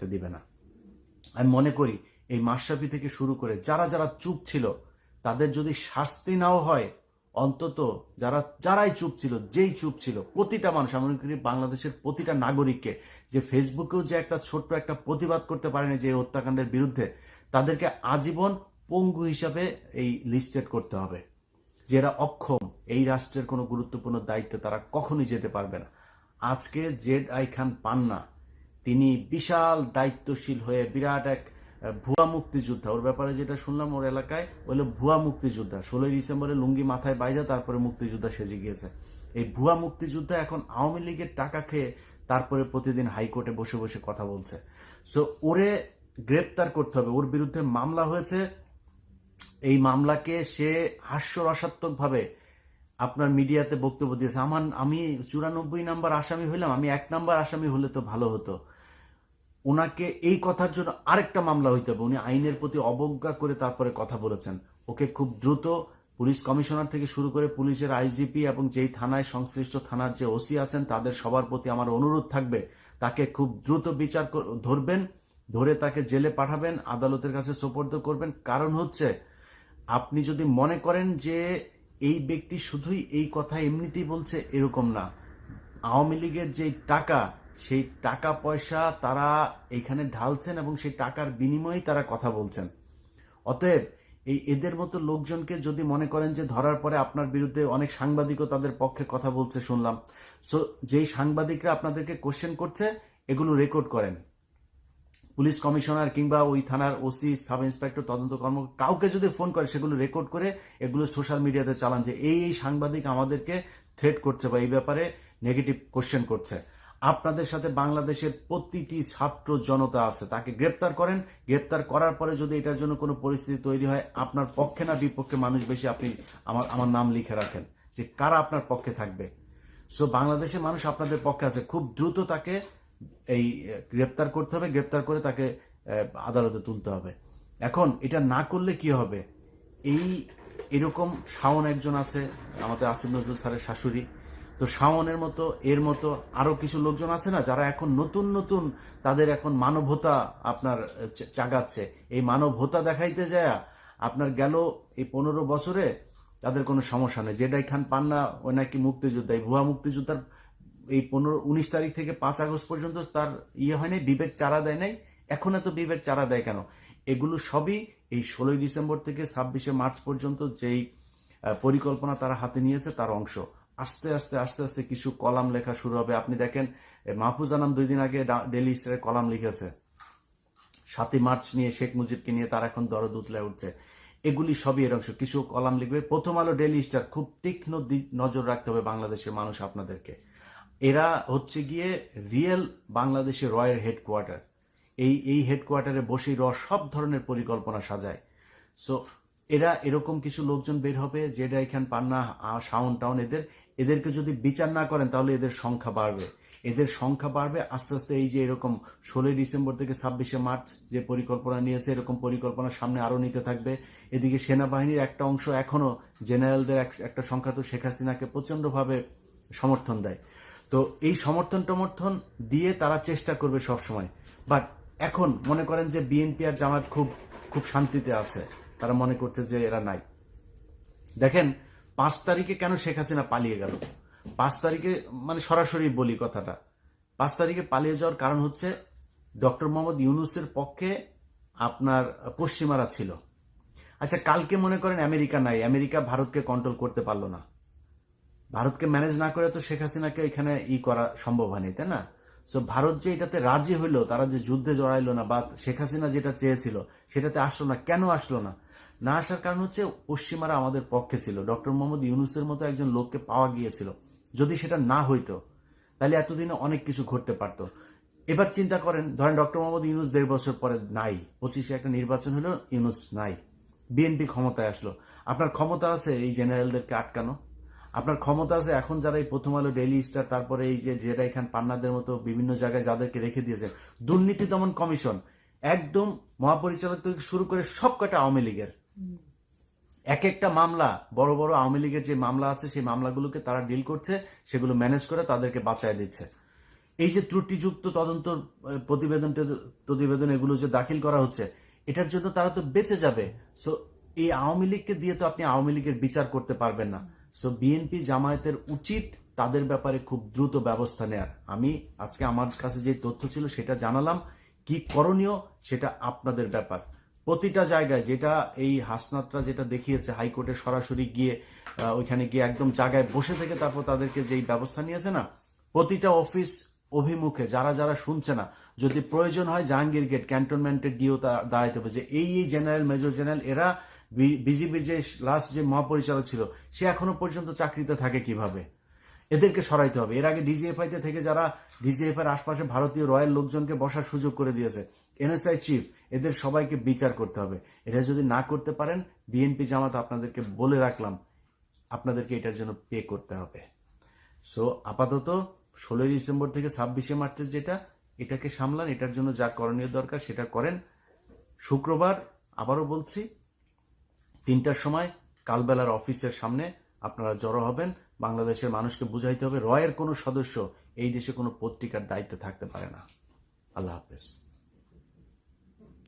করতে দিবে না। আমি মনে করি এই মাশরাফি থেকে শুরু করে যারা যারা চুপ ছিল, তাদের যদি শাস্তি নাও হয়, অন্তত যারা, যারাই চুপ ছিল, যেই চুপ ছিল, প্রতিটা মানুষ, আমি মনে করি বাংলাদেশের প্রতিটা নাগরিককে, যে ফেসবুকেও যে একটা ছোট্ট একটা প্রতিবাদ করতে পারেনি যে হত্যাকাণ্ডের বিরুদ্ধে, তাদেরকে আজীবন পঙ্গু হিসাবে এই লিস্টেড করতে হবে। যারা অক্ষম, এই রাষ্ট্রের কোনো গুরুত্বপূর্ণ দায়িত্বে তারা কখনোই যেতে পারবে না। আজকে জেড আই খান পান্না তিনি বিশাল দায়িত্বশীল হয়ে বিরাট এক ভুয়া মুক্তিযোদ্ধা। ওর ব্যাপারে যেটা শুনলাম ওর এলাকায় বলে ভুয়া মুক্তিযোদ্ধা। ষোলোই ডিসেম্বরে লুঙ্গি মাথায় বাইজা তারপরে মুক্তিযোদ্ধা সেজে গিয়েছে। এই ভুয়া মুক্তিযোদ্ধা এখন আওয়ামী লীগের টাকা খেয়ে তারপরে প্রতিদিন হাইকোর্টে বসে বসে কথা বলছে। সো ওরে গ্রেপ্তার করতে হবে। ওর বিরুদ্ধে মামলা হয়েছে। এই মামলাকে সে হাস্যরসাত্মক ভাবে আপনার মিডিয়াতে বক্তব্য দিয়েছে। আমার, আমি চুরানব্বই নাম্বার আসামি হইলাম, আমি এক নাম্বার আসামি হলে তো ভালো হতো। ওনাকে এই কথার জন্য আরেকটা মামলা হইতে হবে। উনি আইনের প্রতি অবজ্ঞা করে তারপরে কথা বলেছেন। ওকে খুব দ্রুত পুলিশ কমিশনার থেকে শুরু করে পুলিশের আইজিপি এবং যেই থানায় সংশ্লিষ্ট থানার যে ওসি আছেন, তাদের সবার প্রতি আমার অনুরোধ থাকবে, তাকে খুব দ্রুত বিচার ধরবেন, ধরে তাকে জেলে পাঠাবেন, আদালতের কাছে সোপর্দ করবেন। কারণ হচ্ছে, আপনি যদি মনে করেন যে এই ব্যক্তি শুধুই এই কথা এমনিতেই বলছে, এরকম না। আওয়ামী লীগের যে টাকা, সেই টাকা পয়সা তারা এখানে ঢালছেন এবং সেই টাকার বিনিময়েই তারা কথা বলছেন। অতএব এই এদের মতো লোকজনকে যদি মনে করেন যে ধরার পরে আপনার বিরুদ্ধে অনেক সাংবাদিকও তাদের পক্ষে কথা বলছে শুনলাম। সো যেই সাংবাদিকরা আপনাদেরকে কোশ্চেন করছে, এগুলো রেকর্ড করেন। পুলিশ কমিশনার কিংবা ওই থানার ওসি, সাব ইন্সপেক্টর, তদন্ত কর্ম, কাউকে যদি ফোন করে, সেগুলো রেকর্ড করে এগুলো সোশ্যাল মিডিয়াতে চালান যে এই এই সাংবাদিক আমাদেরকে থ্রেট করছে বা এই ব্যাপারে নেগেটিভ কোশ্চেন করছে। আপনাদের সাথে বাংলাদেশের প্রতিটি ছাত্র জনতা আছে, তাকে গ্রেপ্তার করেন। গ্রেপ্তার করার পরে যদি এটার জন্য কোনো পরিস্থিতি তৈরি হয়, আপনার পক্ষে না, বিপক্ষে মানুষ বেশি আপনি আমার আমার নাম লিখে রাখেন যে কারা আপনার পক্ষে থাকবে। সো বাংলাদেশের মানুষ আপনাদের পক্ষে আছে। খুব দ্রুত তাকে এই গ্রেপ্তার করতে হবে, গ্রেপ্তার করে তাকে আদালতে তুলতে হবে। এখন এটা না করলে কি হবে? এই, এরকম শাওন একজন আছে, আমাদের আসিফ নজরুল স্যারের শাশুড়ি। তো শাওনের মতো, এর মতো আরও কিছু লোকজন আছে না, যারা এখন নতুন নতুন তাদের এখন মানবতা আপনার চাগাচ্ছে। এই মানবতা দেখাইতে যায় আপনার গেল এই পনেরো বছরে তাদের কোনো সমস্যা নেই। যেটাই খান পান্না ওই নাকি মুক্তিযোদ্ধা এই ভুয়া মুক্তিযোদ্ধার এই পনেরো, উনিশ তারিখ থেকে পাঁচ আগস্ট পর্যন্ত তার ইয়ে হয় নাই বিবেক চারা দেয় নাই। এখন এত বিবেক চারা দেয় কেন? এগুলো সবই এই ষোলোই ডিসেম্বর থেকে ছাব্বিশে মার্চ পর্যন্ত যেই পরিকল্পনা তারা হাতে নিয়েছে তার অংশ। আস্তে আস্তে আস্তে আস্তে কিছু কলাম লেখা শুরু হবে। আপনি দেখেন মাহফুজ আনাম দুই দিন আগে ডেলি স্টারে কলাম লিখেছে। সাতই মার্চ নিয়ে শেখ মুজিবকে নিয়ে তার এখন দরদ উতলে উঠছে। এগুলি সবই এর অংশ। কিছু কলাম লিখবে। প্রথম আলো ডেলি স্টার, খুব তীক্ষ্ণ নজর রাখতে হবে বাংলাদেশের মানুষ আপনাদেরকে। এরা হচ্ছে গিয়ে রিয়েল বাংলাদেশের রয়ের হেডকোয়ার্টার এই এই হেডকোয়ার্টারে বসেই র সব ধরনের পরিকল্পনা সাজায়। সো এরা এরকম কিছু লোকজন বের হবে, যেটা এখান পান্না সাউন্ড টাউন এদের, এদেরকে যদি বিচার না করেন, তাহলে এদের সংখ্যা বাড়বে। এদের সংখ্যা বাড়বে, আস্তে আস্তে এই যে এরকম ষোলোই ডিসেম্বর থেকে ছাব্বিশে মার্চ যে পরিকল্পনা নিয়েছে, এরকম পরিকল্পনা সামনে আরও নিতে থাকবে। এদিকে সেনাবাহিনীর একটা অংশ এখনও জেনারেলদের এক- একটা সংখ্যা তো শেখ হাসিনাকে প্রচণ্ডভাবে সমর্থন দেয়। তো এই সমর্থন টমর্থন দিয়ে তারা চেষ্টা করবে সব সময় বাট এখন মনে করেন যে বিএনপি আর জামাত খুব খুব শান্তিতে আছে। তারা মনে করছে যে এরা নাই। দেখেন, পাঁচ তারিখে কেন শেখ হাসিনা পালিয়ে গেল? পাঁচ তারিখে মানে সরাসরি বলি কথাটা। পাঁচ তারিখে পালিয়ে যাওয়ার কারণ হচ্ছে ডক্টর মোহাম্মদ ইউনুসের পক্ষে আপনার পশ্চিমারা ছিল। আচ্ছা কালকে মনে করেন আমেরিকা নাই। আমেরিকা ভারতকে কন্ট্রোল করতে পারল না। ভারতকে ম্যানেজ না করে তো শেখ হাসিনাকে এখানে ই করা সম্ভব হয়নি, তাই না? সো ভারত যে এটাতে রাজি হইল, তারা যে যুদ্ধে জড়াইলো না, বা শেখ হাসিনা যেটা চেয়েছিল, সেটাতে আসলো না, কেন আসলো না? না আসার কারণ হচ্ছে পশ্চিমারা আমাদের পক্ষে ছিল। ডক্টর মোহাম্মদ ইউনুসের মতো একজন লোককে পাওয়া গিয়েছিল। যদি সেটা না হইতো, তাহলে এতদিনে অনেক কিছু ঘটতে পারতো। এবার চিন্তা করেন, ধরেন ডক্টর মোহাম্মদ ইউনুস দেড় বছর পরে নাই, পঁচিশে একটা নির্বাচন হলো, ইউনুস নাই। বিএনপি ক্ষমতায় আসলো। আপনার ক্ষমতা আছে এই জেনারেলদেরকে আটকানো? আপনার ক্ষমতা আছে, এখন যারা এই প্রথম আলো ডেইলি স্টার তারপরে এই যে জেডাই খান পান্নাদের মতো বিভিন্ন জায়গায় যাদেরকে রেখে দিয়েছে দুর্নীতি দমন কমিশন, একদম মহাপরিচালক থেকে শুরু করে সব কটা আওয়ামী লীগের। এক একটা মামলা, বড় বড় আওয়ামী লীগের যে মামলা আছে, সেই মামলাগুলোকে তারা ডিল করছে, সেগুলো ম্যানেজ করে তাদেরকে বাঁচায় দিচ্ছে। এই যে ত্রুটিযুক্ত তদন্ত প্রতিবেদন প্রতিবেদন এগুলো যে দাখিল করা হচ্ছে, এটার জন্য তারা তো বেঁচে যাবে। সো এই আওয়ামী লীগকে দিয়ে তো আপনি আওয়ামী লীগের বিচার করতে পারবেন না। সো বিএনপি জামায়াতের উচিত তাদের ব্যাপারে খুব দ্রুত ব্যবস্থা নেয়ার। আমি আজকে আমার কাছে যে তথ্য ছিল সেটা জানালাম। কি করণীয় সেটা আপনাদের ব্যাপার। প্রতিটা জায়গায় যেটা এই হাসনাতরা যেটা দেখিয়েছে, হাইকোর্টে সরাসরি গিয়ে ওইখানে গিয়ে একদম জায়গায় বসে থেকে তারপর তাদেরকে যেই ব্যবস্থা নিয়েছে না, প্রতিটা অফিস অভিমুখে যারা যারা শুনছে না, যদি প্রয়োজন হয় জাহাঙ্গীর গেট ক্যান্টনমেন্টে গিয়েও দাঁড়াইতে হবে যে এই এই জেনারেল, মেজর জেনারেল, এরা বিজিবির যে লাস্ট যে মহাপরিচালক ছিল, সে এখনও পর্যন্ত চাকরিতে থাকে কীভাবে? এদেরকে সরাইতে হবে। এর আগে ডিজিএফআইতে থেকে যারা ডিজিএফ এর আশপাশে ভারতীয় রয়্যাল লোকজনকে বসার সুযোগ করে দিয়েছে, এনএসআই চিফ, এদের সবাইকে বিচার করতে হবে। এরা যদি না করতে পারেন, বিএনপি জামাত আপনাদেরকে বলে রাখলাম, আপনাদেরকে এটার জন্য পে করতে হবে। সো আপাতত ষোলোই ডিসেম্বর থেকে ছাব্বিশে মার্চের যেটা, এটাকে সামলান, এটার জন্য যা করণীয় দরকার সেটা করেন। শুক্রবার আবারও বলছি তিনটার সময় কালবেলার অফিসের সামনে আপনারা জড়ো হবেন। বাংলাদেশের মানুষকে বুঝাইতে হবে, রয়ের কোনো সদস্য এই দেশে কোনো পত্রিকার দায়িত্বে থাকতে পারে না। আল্লাহ হাফেজ।